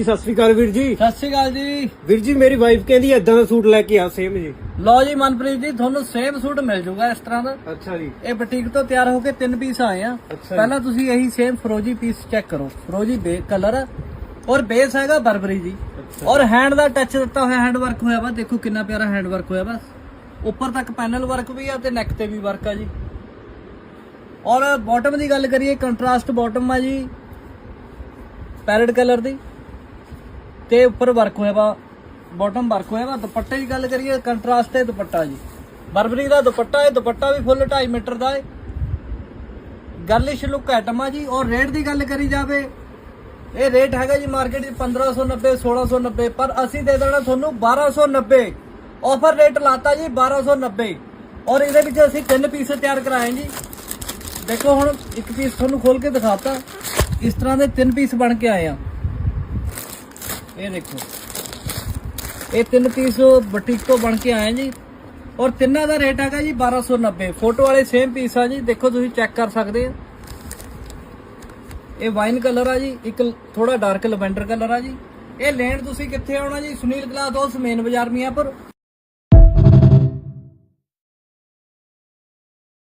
ਸਤਿ ਸ੍ਰੀ ਅਕਾਲ ਵੀਰ ਜੀ। ਸਤਿ ਸ਼੍ਰੀ ਅਕਾਲ ਜੀ। ਵੀਰ ਜੀ ਮੇਰੀ ਵਾਈਫ ਕਹਿੰਦੀ ਏਦਾਂ ਦਾ ਸੂਟ ਲੈ ਕੇ ਆ ਸੇਮ ਜੀ। ਲਓ ਜੀ ਮਨਪ੍ਰੀਤ ਜੀ ਤੁਹਾਨੂੰ ਸੇਮ ਸੂਟ ਮਿਲ ਜਾਊਗਾ ਇਸ ਤਰ੍ਹਾਂ ਦਾ। ਅੱਛਾ ਜੀ। ਇਹ ਬੁਟੀਕ ਤੋਂ ਤਿਆਰ ਹੋ ਕੇ ਤਿੰਨ ਪੀਸ ਆਏ ਆ। ਅੱਛਾ ਜੀ। ਪਹਿਲਾਂ ਤੁਸੀਂ ਇਹੀ ਸੇਮ ਫਰੋਜੀ ਪੀਸ ਚੈੱਕ ਕਰੋ। ਫਰੋਜੀ ਬੇ ਕਲਰ ਔਰ ਬੇਸ ਹੈਗਾ ਬਰਬਰੀ ਜੀ। ਔਰ ਹੈਂਡ ਦਾ ਟੱਚ ਦਿੱਤਾ ਹੋਇਆ ਹੈਂਡ ਵਰਕ ਹੋਇਆ ਵਾ। ਦੇਖੋ ਕਿੰਨਾ ਪਿਆਰਾ ਹੈਂਡ ਵਰਕ ਹੋਇਆ ਵਾ। ਉੱਪਰ ਤੱਕ ਪੈਨਲ ਵਰਕ ਵੀ ਆ ਤੇ ਨੈਕ ਤੇ ਵੀ ਵਰਕ ਆ ਜੀ। ਔਰ ਬਾਟਮ ਦੀ ਗੱਲ ਕਰੀਏ ਕੰਟਰਾਸਟ ਬਾਟਮ ਆ ਜੀ। ਪੈਰਟ ਕਲਰ ਦੀ। ਤੇ ਉੱਪਰ ਵਰਕ ਹੋਇਆ ਵਾ ਬਾਟਮ ਵਰਕ ਹੋਇਆ ਵਾ, ਦੁਪੱਟੇ ਦੀ ਗੱਲ ਕਰੀਏ ਕੰਟਰਾਸਟ ਤੇ ਦੁਪੱਟਾ ਜੀ। ਬਰਬਰੀ ਦਾ ਦੁਪੱਟਾ ਹੈ, ਦੁਪੱਟਾ ਵੀ ਫੁੱਲ 2.5 ਮੀਟਰ ਦਾ ਹੈ। ਗਰਲਿਸ਼ ਲੁੱਕ ਆਈਟਮ ਆ ਜੀ, ਔਰ ਰੇਟ ਦੀ ਗੱਲ ਕਰੀ ਜਾਵੇ, ਇਹ ਰੇਟ ਹੈਗਾ ਜੀ ਮਾਰਕੀਟ 'ਚ 1590 1690 ਪਰ ਅਸੀਂ ਦੇ ਦੇਣਾ ਤੁਹਾਨੂੰ 1290 ਆਫਰ ਰੇਟ ਲਾਤਾ ਜੀ 1290 ਔਰ ਇਹਦੇ ਵਿੱਚ ਅਸੀਂ ਤਿੰਨ ਪੀਸ ਤਿਆਰ ਕਰਾਏ ਜੀ। ਦੇਖੋ ਹੁਣ ਇੱਕ ਪੀਸ ਤੁਹਾਨੂੰ ਖੋਲ ਕੇ ਦਿਖਾਤਾ। ਇਸ ਤਰ੍ਹਾਂ ਦੇ ਤਿੰਨ ਪੀਸ ਬਣ ਕੇ ਆਏ ਆ। ਇਹ ਦੇਖੋ। ਇਹ ਤਿੰਨ ਪੀਸ ਬੁਟੀਕ ਤੋਂ ਬਣ ਕੇ ਆਏ ਜੀ। ਔਰ ਤਿੰਨਾਂ ਦਾ ਰੇਟ ਹੈਗਾ ਜੀ 1290 ਫੋਟੋ ਵਾਲੇ ਸੇਮ ਪੀਸ ਆ ਜੀ। ਦੇਖੋ ਤੁਸੀਂ ਚੈੱਕ ਕਰ ਸਕਦੇ ਆ। ਇਹ ਵਾਈਨ ਕਲਰ ਆ ਜੀ। ਇੱਕ ਥੋੜਾ ਡਾਰਕ ਲਵੈਂਡਰ ਕਲਰ ਆ ਜੀ। ਇਹ ਲੈਣ ਤੁਸੀਂ ਕਿੱਥੇ ਆਉਣਾ ਜੀ? ਸੁਨੀਲ ਗਲਾਸ ਹਾਊਸ ਮੇਨ ਬਾਜ਼ਾਰ ਮੀਆਂਪੁਰ।